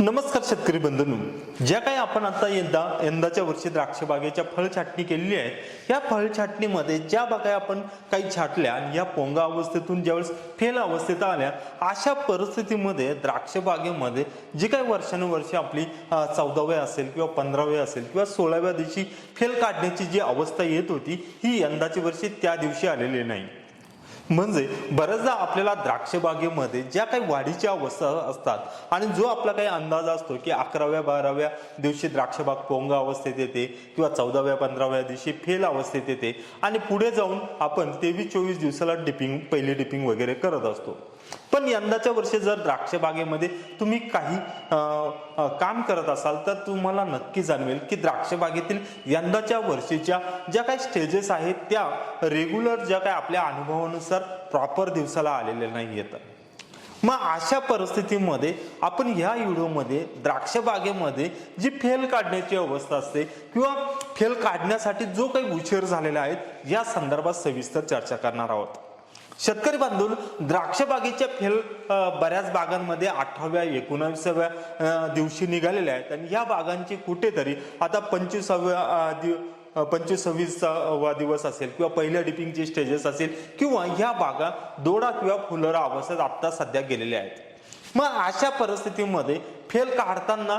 नमस्कार शेतकरी बंधूंनो. ज्या काही आपण आता यंदा यंदाच्या वर्षी द्राक्ष बागेच्या फळ छाटणी केलेली आहे या फळ छाटणीमध्ये ज्या बागा आपण काही छाटल्या आणि या पोंगा अवस्थेतून ज्यावेळेस फेल अवस्थेत आल्या अशा परिस्थितीमध्ये द्राक्ष बागेमध्ये जी काही वर्षानुवर्षे आपली चौदाव्या असेल किंवा पंधराव्या असेल किंवा सोळाव्या दिवशी फेल काढण्याची जी अवस्था येत होती ही यंदाची वर्षी त्या दिवशी आलेली नाही. म्हणजे बऱ्याचदा आपल्याला द्राक्षबागेमध्ये ज्या काही वाढीच्या अवस्था असतात आणि जो आपला काही अंदाज असतो की अकराव्या बाराव्या दिवशी द्राक्षबाग पोंगा अवस्थेत येते किंवा चौदाव्या पंधराव्या दिवशी फेल अवस्थेत येते आणि पुढे जाऊन आपण तेवीस चोवीस दिवसाला डिपिंग पहिली डिपिंग वगैरे करत असतो. पण यंदाच्या वर्षी जर द्राक्ष बागेमध्ये तुम्ही काही काम करत असाल तर तुम्हाला नक्की जाणवेल की द्राक्ष बागेतील यंदाच्या वर्षीच्या ज्या काही स्टेजेस आहेत त्या रेग्युलर ज्या काही आपल्या अनुभवानुसार प्रॉपर दिवसाला आलेल्या नाही येत मग अशा परिस्थितीमध्ये आपण ह्या व्हिडिओमध्ये द्राक्ष बागेमध्ये जी फेल काढण्याची अवस्था असते किंवा फेल काढण्यासाठी जो काही उशीर झालेला आहे या संदर्भात सविस्तर चर्चा करणार आहोत. शेतकरी बांधून द्राक्ष बागेच्या फेल बऱ्याच बागांमध्ये अठराव्या एकोणावीसाव्या दिवशी निघालेल्या आहेत. आणि या बागांची कुठेतरी आता पंचवीसाव्या दिव अ, दिवस असेल किंवा पहिल्या डिपिंगचे स्टेजेस असेल किंवा ह्या बागा दोडा किंवा फुलरा अवस्थेत आत्ता सध्या गेलेल्या आहेत. मग अशा परिस्थितीमध्ये फेल काढताना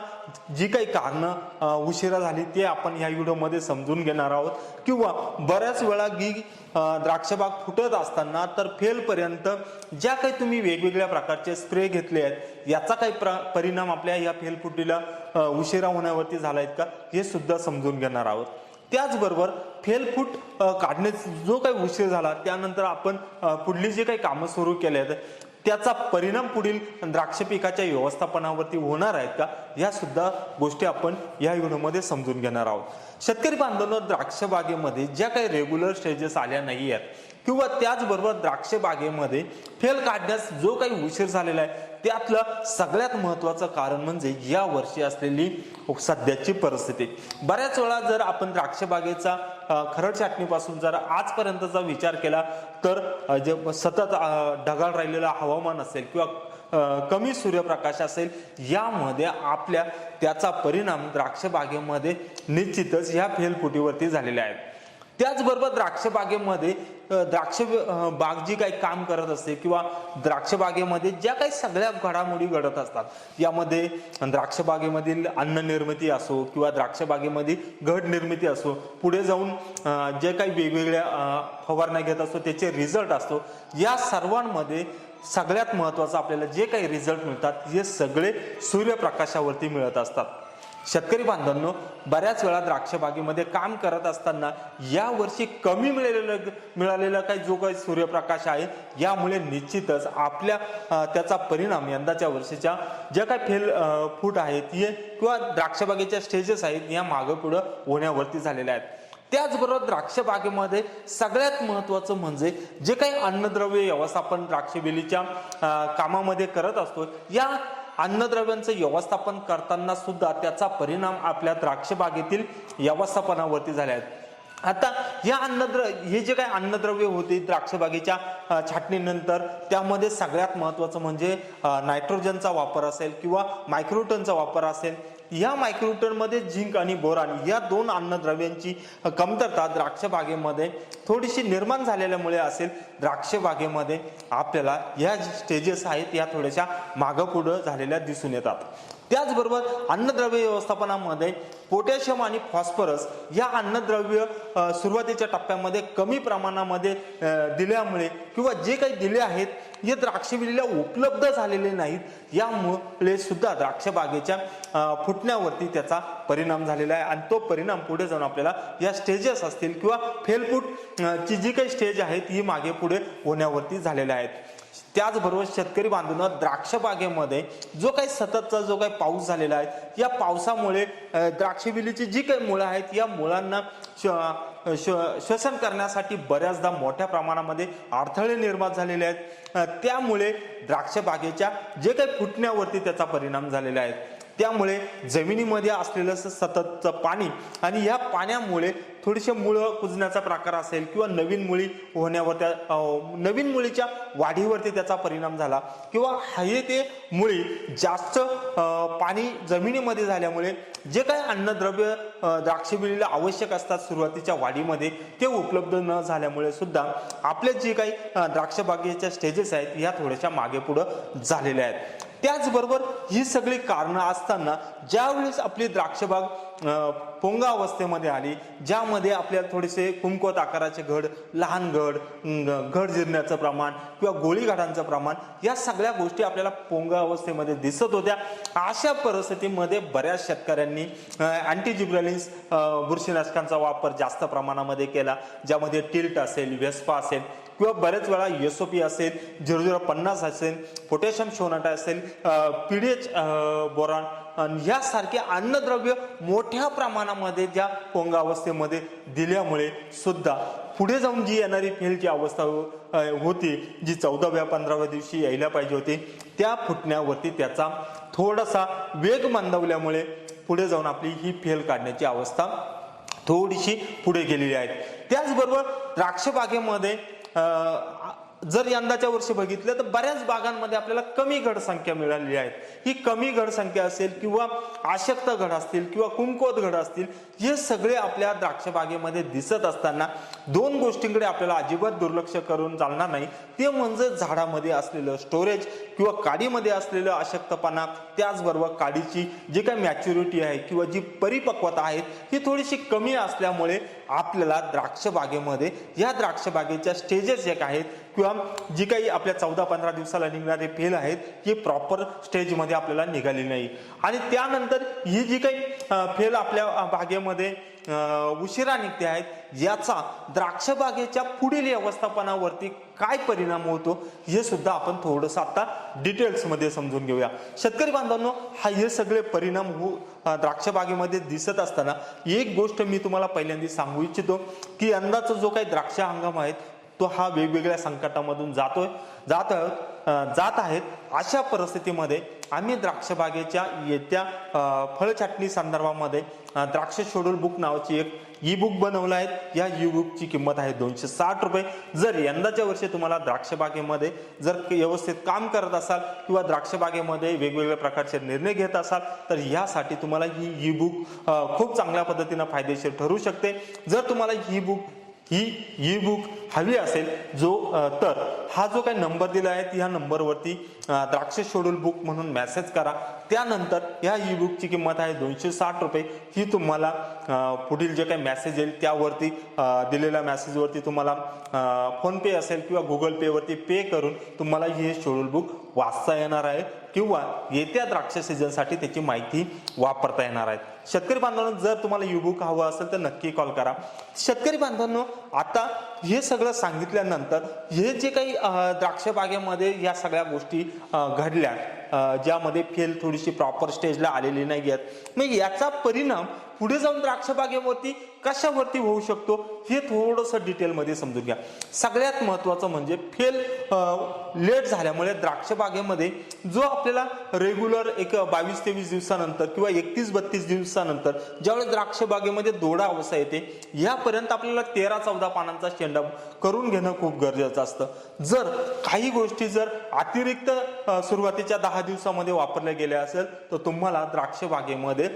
जी काही कारणं उशिरा झाली ते आपण ह्या व्हिडिओमध्ये समजून घेणार आहोत. किंवा बऱ्याच वेळा गी द्राक्षबाग फुटत असताना तर फेलपर्यंत ज्या काही तुम्ही वेगवेगळ्या प्रकारचे स्प्रे घेतले आहेत याचा काही प्र परिणाम आपल्या या फेलफुटीला उशिरा होण्यावरती झाला आहेत का हे सुद्धा समजून घेणार आहोत. त्याचबरोबर फेलफूट काढण्यास काढण्याचा जो काही उशीर झाला त्यानंतर आपण पुढली जी काही कामं सुरू केली आहेत त्याचा परिणाम पुढील द्राक्ष पिकाच्या व्यवस्थापनावरती होणार आहेत का? या सुद्धा गोष्टी आपण या व्हिडिओमध्ये समजून घेणार आहोत. शेतकरी बांधवांनो द्राक्ष बागेमध्ये ज्या काही रेग्युलर स्टेजेस आल्या नाही आहेत किंवा त्याचबरोबर द्राक्ष बागेमध्ये फेल काढण्यास जो काही उशीर झालेला आहे त्यातलं सगळ्यात महत्वाचं कारण म्हणजे या वर्षी असलेली सध्याची परिस्थिती. बऱ्याच वेळा जर आपण द्राक्ष बागेचा खरड छाटणीपासून जर आजपर्यंतचा विचार केला तर जे सतत ढगाळ राहिलेलं हवामान असेल किंवा कमी सूर्यप्रकाश असेल यामध्ये आपल्या त्याचा परिणाम द्राक्षबागेमध्ये निश्चितच ह्या फेलफुटीवरती झालेल्या आहेत त्याचबरोबर द्राक्षबागेमध्ये द्राक्ष बाग जी काही काम करत असते किंवा द्राक्ष बागेमध्ये ज्या काही सगळ्या घडामोडी घडत असतात यामध्ये द्राक्ष बागेमधील अन्न निर्मिती असो किंवा द्राक्ष बागेमध्ये घड निर्मिती असो पुढे जाऊन जे काही वेगवेगळ्या फवारण्या घेत असतो त्याचे रिझल्ट असतो या सर्वांमध्ये सगळ्यात महत्वाचं आपल्याला जे काही रिझल्ट मिळतात हे सगळे सूर्यप्रकाशावरती मिळत असतात. शेतकरी बांधवांनो बऱ्याच वेळा द्राक्षबागेमध्ये काम करत असताना या वर्षी कमी मिळालेलं मिळालेला काही जो काही सूर्यप्रकाश आहे यामुळे निश्चितच आपल्या त्याचा परिणाम यंदाच्या वर्षीच्या ज्या काही फेल फूट आहेत हे किंवा द्राक्षबागेच्या स्टेजेस आहेत या मागं पुढं होण्यावरती झालेल्या आहेत. त्याचबरोबर द्राक्ष बागेमध्ये सगळ्यात महत्वाचं म्हणजे जे काही अन्नद्रव्य व्यवस्थापन द्राक्षबेलीच्या कामामध्ये करत असतो या अन्नद्रव्यांचं व्यवस्थापन करताना सुद्धा त्याचा परिणाम आपल्या द्राक्ष बागेतील व्यवस्थापनावरती झाले आहेत आता या अन्नद्र हे जे काही अन्नद्रव्य होते द्राक्षबागेच्या छाटणीनंतर त्यामध्ये सगळ्यात महत्वाचं म्हणजे नायट्रोजनचा वापर असेल किंवा मायक्रोटनचा वापर असेल या मायक्रोटनमध्ये झिंक आणि बोरान या दोन अन्नद्रव्यांची कमतरता द्राक्ष बागेमध्ये थोडीशी निर्माण झालेल्यामुळे असेल. द्राक्ष बागेमध्ये आपल्याला या स्टेजेस आहेत या थोड्याशा मागं पुढं झालेल्या दिसून येतात. त्याचबरोबर अन्नद्रव्य व्यवस्थापनामध्ये पोटॅशियम आणि फॉस्फरस या अन्नद्रव्य सुरुवातीच्या टप्प्यामध्ये कमी प्रमाणामध्ये दिल्यामुळे किंवा जे काही दिले आहेत हे द्राक्षवेलीला उपलब्ध झालेले नाहीत. यामुळे सुद्धा द्राक्ष बागेच्या फुटण्यावरती त्याचा परिणाम झालेला आहे. आणि तो परिणाम पुढे जाऊन आपल्याला या स्टेजेस असतील किंवा फेलफूट ची जी काही स्टेज आहेत ही मागे पुढे होण्यावरती झालेल्या आहेत. त्याचबरोबर शेतकरी बांधून द्राक्ष बागेमध्ये जो काही सततचा जो काही पाऊस झालेला आहे या पावसामुळे द्राक्षबिलीची जी काही मुळं आहेत या मुळांना श- श- श्वसन करण्यासाठी बऱ्याचदा मोठ्या प्रमाणामध्ये अडथळे निर्माण झालेले आहेत. त्यामुळे द्राक्ष बागेच्या जे काही फुटण्यावरती त्याचा परिणाम झालेला आहे. त्यामुळे जमिनीमध्ये असलेलं सततचं पाणी आणि या पाण्यामुळे थोडीशे मुळं कुजण्याचा प्रकार असेल किंवा नवीन मुळी होण्यावर त्या नवीन मुळीच्या वाढीवरती त्याचा परिणाम झाला. किंवा हे ते मुळी जास्त पाणी जमिनीमध्ये झाल्यामुळे जे काही अन्नद्रव्य अं, द्राक्ष आवश्यक असतात सुरुवातीच्या वाढीमध्ये ते उपलब्ध न झाल्यामुळे सुद्धा आपल्या जे काही द्राक्षबागेच्या स्टेजेस आहेत ह्या थोड्याशा मागे पुढं झालेल्या आहेत. त्याचबरोबर ही सगळी कारणं असताना ज्यावेळेस आपली द्राक्षबाग पोंगा अवस्थेमध्ये आली ज्यामध्ये आपल्याला थोडेसे कुंकवत आकाराचे घड लहान घड घड जिरण्याचं प्रमाण किंवा गोळीघाटांचं प्रमाण या सगळ्या गोष्टी आपल्याला पोंगा अवस्थेमध्ये दिसत होत्या. अशा परिस्थितीमध्ये बऱ्याच शेतकऱ्यांनी अँटीजिब्रलिन्स बुरशीनाशकांचा वापर जास्त प्रमाणामध्ये केला ज्यामध्ये टिल्ट असेल वेस्पा असेल किंवा बऱ्याच वेळा एसओपी असेल झिरो झिरो पन्नास असेल पोटॅशियम शोनाटा असेल पीडीएच बोरान अन यासारखे अन्नद्रव्य मोठ्या प्रमाणामध्ये ज्या पोंगावस्थेमध्ये दिल्यामुळे सुद्धा पुढे जाऊन जी येणारी फेलची अवस्था हो, होती जी चौदाव्या पंधराव्या दिवशी यायला पाहिजे होती त्या फुटण्यावरती त्याचा थोडासा वेग मंदवल्यामुळे पुढे जाऊन आपली ही फेल काढण्याची अवस्था थोडीशी पुढे गेलेली आहे. त्याचबरोबर द्राक्षबागेमध्ये जर यंदाच्या वर्षी बघितलं तर बऱ्याच बागांमध्ये आपल्याला कमी घड संख्या मिळालेली आहेत. ही कमी घड संख्या असेल किंवा आशक्त घड असतील किंवा कुंकोत घड असतील हे सगळे आपल्या द्राक्ष बागेमध्ये दिसत असताना दोन गोष्टींकडे आपल्याला अजिबात दुर्लक्ष करून चालणार नाही. ते म्हणजे झाडामध्ये असलेलं स्टोरेज किंवा काडीमध्ये असलेलं अशक्तपणा त्याचबरोबर काडीची जी काही मॅच्युरिटी आहे किंवा जी परिपक्वता आहे ही थोडीशी कमी असल्यामुळे आपल्याला द्राक्ष बागेमध्ये या द्राक्ष बागेच्या स्टेजेस एक आहेत किंवा जी काही आपल्या चौदा पंधरा दिवसाला निघणारे फेल आहेत ही प्रॉपर स्टेजमध्ये आपल्याला निघाली नाही. आणि त्यानंतर ही जी काही फेल आपल्या बागेमध्ये उशिरा निघते आहेत याचा द्राक्षबागेच्या पुढील व्यवस्थापनावरती काय परिणाम होतो हे सुद्धा आपण थोडंसं आता डिटेल्समध्ये समजून घेऊया. शेतकरी बांधवांनो हा हे सगळे परिणाम हो द्राक्षबागेमध्ये दिसत असताना एक गोष्ट मी तुम्हाला पहिल्यांदा सांगू इच्छितो की यंदाचा जो काही द्राक्ष हंगाम आहे तो हा वेगवेगळ्या संकटामधून जातोय. जात आहोत जात आहेत अशा परिस्थितीमध्ये आम्ही द्राक्षबागेच्या येत्या फळछाटणी फळ छाटणी संदर्भामध्ये द्राक्ष शेड्यूल बुक नावाची एक ई बुक बनवलं आहे. या ई बुकची किंमत आहे दोनशे साठ रुपये. जर यंदाच्या वर्षी तुम्हाला द्राक्ष बागेमध्ये जर व्यवस्थित काम करत असाल किंवा द्राक्ष बागेमध्ये वेगवेगळ्या प्रकारचे निर्णय घेत असाल तर यासाठी तुम्हाला ही ई बुक खूप चांगल्या पद्धतीनं फायदेशीर ठरू शकते. जर तुम्हाला ही बुक ही ई बुक हवी असेल जो तर हा जो काही नंबर दिला आहे ह्या नंबरवरती द्राक्ष शेड्यूल बुक म्हणून मेसेज करा. त्यानंतर या ई बुकची किंमत आहे दोनशे साठ रुपये. ही तुम्हाला पुढील जे काही मेसेज येईल त्यावरती दिलेल्या मेसेजवरती तुम्हाला फोन पे असेल किंवा गुगल पेवरती पे करून तुम्हाला हे शेड्यूल बुक वाचता येणार आहे किंवा येत्या द्राक्ष सीझनसाठी त्याची माहिती वापरता येणार आहे. शेतकरी बांधवांनो जर तुम्हाला युबुक हवं असेल तर नक्की कॉल करा. शेतकरी बांधवांनो आता हे सगळं सांगितल्यानंतर हे जे काही द्राक्ष बागेमध्ये या सगळ्या गोष्टी घडल्या ज्यामध्ये फेल थोडीशी प्रॉपर स्टेजला आलेली नाही आहेत मग याचा परिणाम पुढे जाऊन द्राक्षबागेवरती कशावरती होऊ शकतो हे थोडंसं डिटेलमध्ये समजून घ्या. सगळ्यात महत्त्वाचं म्हणजे फेल लेट झाल्यामुळे द्राक्षबागेमध्ये जो आपल्याला रेग्युलर एक बावीस तेवीस दिवसानंतर किंवा एकतीस बत्तीस दिवसानंतर ज्यावेळेस द्राक्षबागेमध्ये दोडा अवस्था येते यापर्यंत आपल्याला तेरा चौदा पानांचा शेंडा करून घेणं खूप गरजेचं असतं. जर काही गोष्टी जर अतिरिक्त सुरुवातीच्या दहा दिवसामध्ये वापरल्या गेल्या असेल तर तुम्हाला द्राक्षबागेमध्ये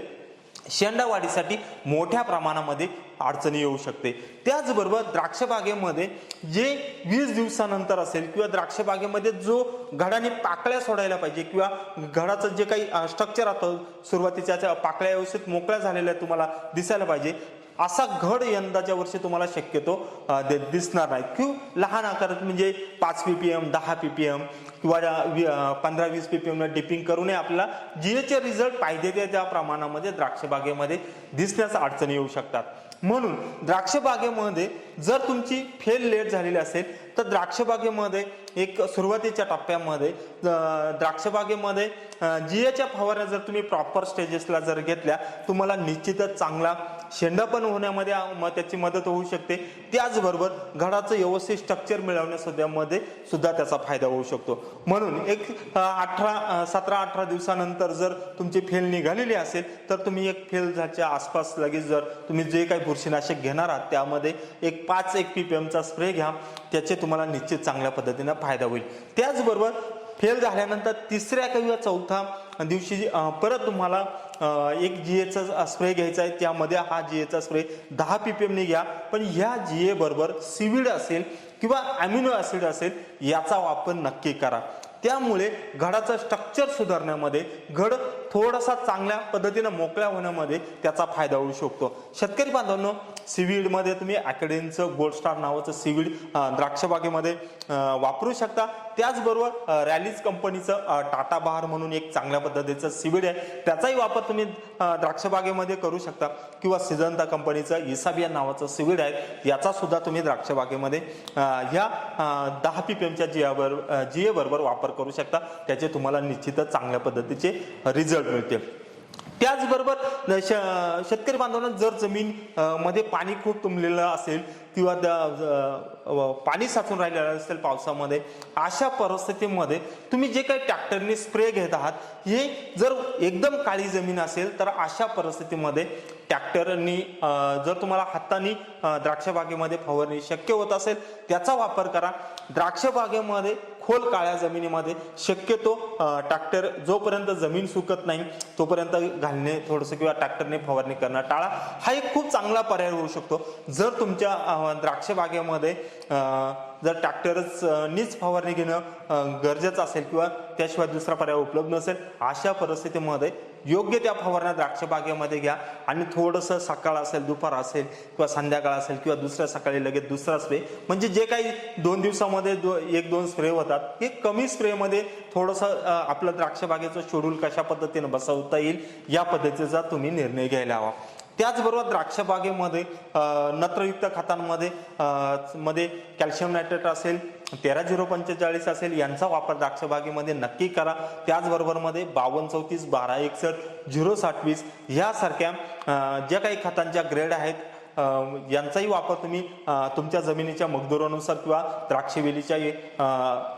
शेंडावाढीसाठी शेंडा वाढीसाठी मोठ्या प्रमाणामध्ये अडचणी येऊ शकते. त्याचबरोबर द्राक्षबागेमध्ये जे वीस दिवसानंतर असेल किंवा द्राक्षबागेमध्ये जो घडाने पाकळ्या सोडायला पाहिजे किंवा घडाचं जे काही स्ट्रक्चर राहतं सुरुवातीच्या पाकळ्या व्यवस्थित मोकळ्या झालेल्या तुम्हाला दिसायला पाहिजे असा घड यंदाच्या वर्षी तुम्हाला शक्यतो दिसणार नाही. किंवा लहान आकारात म्हणजे पाच पीपीएम दहा पीपीएम किंवा वी- पंधरा वीस पीपीएम डिपिंग करूनही आपल्याला जीएचे रिझल्ट पाहिजे ते त्या प्रमाणामध्ये द्राक्ष बागेमध्ये दिसण्यास अडचणी येऊ शकतात. म्हणून द्राक्ष बागेमध्ये जर तुमची फेल लेट झालेली असेल तर द्राक्षबागेमध्ये एक सुरुवातीच्या टप्प्यामध्ये द्राक्षबागेमध्ये द्राक्ष बागेमध्ये जिएच्या फवारण्या जर तुम्ही प्रॉपर स्टेजेसला जर घेतल्या तुम्हाला निश्चितच चांगला शेंडा पण होण्यामध्ये त्याची मदत होऊ शकते. त्याचबरोबर घडाचं व्यवस्थित स्ट्रक्चर मिळवण्यासुद्धा मध्ये सुद्धा त्याचा फायदा होऊ शकतो. म्हणून एक अठरा सतरा अठरा दिवसानंतर जर तुमची फेल निघालेली असेल तर तुम्ही एक फेल झाच्या आसपास लगेच जर तुम्ही जे काही बुरशीनाशक घेणार आहात त्यामध्ये एक पाच एक पी पी एमचा स्प्रे घ्या. त्याचे तुम्हाला निश्चित चांगल्या पद्धतीने फायदा होईल. त्याचबरोबर फेल झाल्यानंतर तिसऱ्या किंवा चौथा दिवशी परत तुम्हाला एक जी एचा स्प्रे घ्यायचा आहे त्यामध्ये हा जी एचा स्प्रे दहा पीपीएमने घ्या. पण ह्या जीए बरोबर सिविड असेल किंवा अमिनो ऍसिड असेल याचा वापर नक्की करा. त्यामुळे घडाचं स्ट्रक्चर सुधारण्यामध्ये घड थोडासा चांगल्या पद्धतीनं मोकळ्या होण्यामध्ये त्याचा फायदा होऊ शकतो. शेतकरी बांधवांनो सीवीडमध्ये तुम्ही अकॅडेमीचं गोल्ड स्टार नावाचं सीवीड द्राक्षबागेमध्ये वापरू शकता. त्याचबरोबर रॅलीज कंपनीचं टाटा बहार म्हणून एक चांगल्या पद्धतीचं सीवीड आहे. त्याचाही वापर तुम्ही द्राक्षबागेमध्ये करू शकता. किंवा सिजंता कंपनीचं इसाबिया नावाचं सीवीड आहे. याचा सुद्धा तुम्ही द्राक्षबागेमध्ये ह्या दहा पी पी एमच्या जिए बरोबर वापर करू शकता. त्याचे तुम्हाला निश्चितच चांगल्या पद्धतीचे रिझल्ट मिळतील त्याचबरोबर शेतकरी बांधवांना जर जमीन मध्ये पाणी खूप तुंबलेलं असेल किंवा पाणी साचून राहिलेलं असेल पावसामध्ये अशा परिस्थितीमध्ये तुम्ही जे काही ट्रॅक्टरने स्प्रे घेत आहात हे जर एकदम काळी जमीन असेल तर अशा परिस्थितीमध्ये ट्रॅक्टरनी जर तुम्हाला हाताने द्राक्षबागेमध्ये फवारणी शक्य होत असेल त्याचा वापर करा. द्राक्षबागेमध्ये खोल काळ्या जमिनीमध्ये. शक्यतो ट्रॅक्टर जोपर्यंत जमीन सुकत नाही तोपर्यंत घालणे थोडंसं किंवा ट्रॅक्टरने फवारणी करणं टाळा हा एक खूप चांगला पर्याय होऊ शकतो. जर तुमच्या द्राक्ष बागेमध्ये जर ट्रॅक्टरच नीच फवारणी घेणं गरजेचं असेल किंवा त्याशिवाय दुसरा पर्याय उपलब्ध नसेल अशा परिस्थितीमध्ये योग्य त्या फवारण्या द्राक्षबागेमध्ये घ्या. आणि थोडंसं सकाळ असेल दुपार असेल किंवा संध्याकाळ असेल किंवा दुसऱ्या सकाळी लगेच दुसरा स्प्रे. म्हणजे जे काही दोन दिवसामध्ये दो एक दोन स्प्रे होतात हे कमी स्प्रेमध्ये थोडंसं आपलं द्राक्षबागेचं शेड्यूल कशा पद्धतीने बसवता येईल या पद्धतीचा तुम्ही निर्णय घ्यायला हवा. त्याचबरोबर द्राक्षबागेमध्ये नत्रयुक्त खतांमध्ये मध्ये कॅल्शियम नायट्रेट असेल तेरा झिरो पंचेचाळीस असेल यांचा वापर द्राक्षबागेमध्ये नक्की करा. त्याचबरोबरमध्ये बावन्न चौतीस बारा एकसष्ट झिरो साठवीस ह्यासारख्या ज्या काही खतांच्या ग्रेड आहेत यांचाही वापर तुम्ही तुमच्या जमिनीच्या मगदुरानुसार किंवा द्राक्षवेलीच्या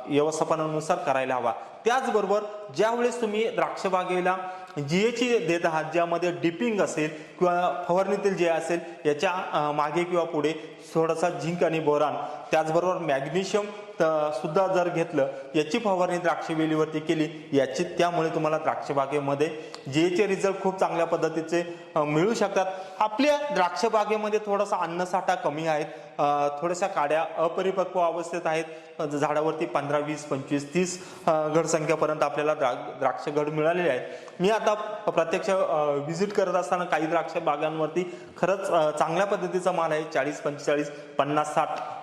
व्यवस्थापनानुसार करायला हवा. त्याचबरोबर ज्यावेळेस तुम्ही द्राक्षबागेला बागेला जीएची देत आहात ज्यामध्ये डिपिंग असेल किंवा फवारणीतील जे असेल याच्या मागे किंवा पुढे थोडासा झिंक आणि बोरान त्याचबरोबर मॅग्नेशियम त- सुद्धा जर घेतलं याची फवारणी द्राक्ष वेलीवरती केली याची त्यामुळे तुम्हाला द्राक्ष बागेमध्ये जीएचे रिझल्ट खूप चांगल्या पद्धतीचे मिळू शकतात. आपल्या द्राक्ष बागेमध्ये थोडासा अन्नसाठा कमी आहेत थोड्याशा काड्या अपरिपक्व अवस्थेत आहेत. झाडावरती पंधरा वीस पंचवीस तीस घडसंख्यापर्यंत आपल्याला द्रा द्राक्ष घड मिळालेले आहेत. मी आता प्रत्यक्ष व्हिजिट करत असताना काही द्राक्ष बागांवरती खरंच चांगल्या पद्धतीचा माल आहे. चाळीस पंचेचाळीस पन्नास साठ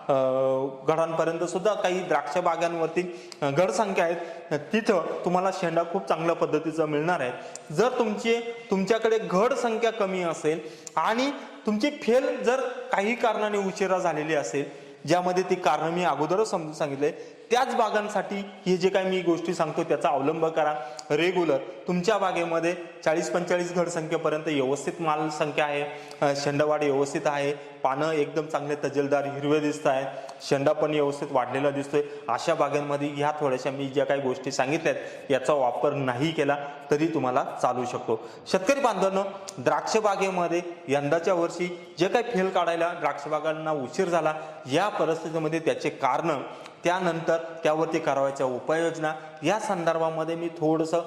घडांपर्यंत सुद्धा काही द्राक्ष बागांवरती घड संख्या आहेत. तिथं तुम्हाला शेंडा खूप चांगल्या पद्धतीचा मिळणार आहे जर तुमची तुमच्याकडे घड संख्या कमी असेल आणि तुमची फेल जर काही कारणाने उशिरा झालेली असेल ज्यामध्ये ती कारणं मी अगोदरच समजून सांगितले त्याच बागांसाठी हे जे काही मी गोष्टी सांगतो त्याचा अवलंब करा. रेग्युलर तुमच्या बागेमध्ये चाळीस पंचेचाळीस घड संख्येपर्यंत व्यवस्थित माल संख्या आहे. अ, शेंडावाढ व्यवस्थित आहे. पानं एकदम चांगले तजेलदार हिरवे दिसत आहेत. शेंडा पण व्यवस्थित वाढलेला दिसतोय. अशा बागांमध्ये ह्या थोड्याशा मी ज्या काही गोष्टी सांगितल्यात याचा वापर नाही केला तरी तुम्हाला चालू शकतो. शेतकरी बांधवांनो द्राक्ष बागेमध्ये यंदाच्या वर्षी जे काही फेल काढायला द्राक्ष बागांना उशीर झाला या परिस्थितीमध्ये त्याचे कारण त्यानंतर त्यावरती करावयाच्या उपाययोजना या संदर्भामध्ये मी थोडंसं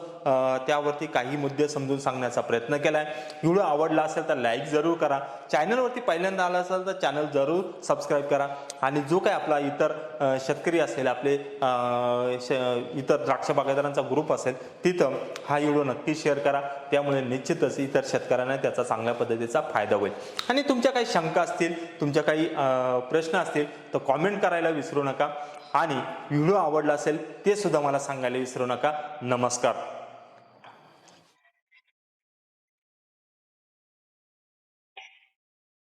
त्यावरती काही मुद्दे समजून सांगण्याचा प्रयत्न केला आहे व्हिडिओ आवडला असेल तर लाईक जरूर करा. चॅनलवरती पहिल्यांदा आला असेल तर चॅनल जरूर सबस्क्राईब करा. आणि जो काही आपला इतर शेतकरी असेल आपले श- इतर द्राक्ष बागायदारांचा ग्रुप असेल तिथं हा व्हिडिओ नक्की शेअर करा. त्यामुळे निश्चितच इतर शेतकऱ्यांना त्याचा चांगल्या पद्धतीचा फायदा होईल. आणि तुमच्या काही शंका असतील तुमच्या काही प्रश्न असतील तर कॉमेंट करायला विसरू नका. आणि व्हिडिओ आवडला असेल ते सुद्धा मला सांगा. सांगायला विसरू नका. नमस्कार.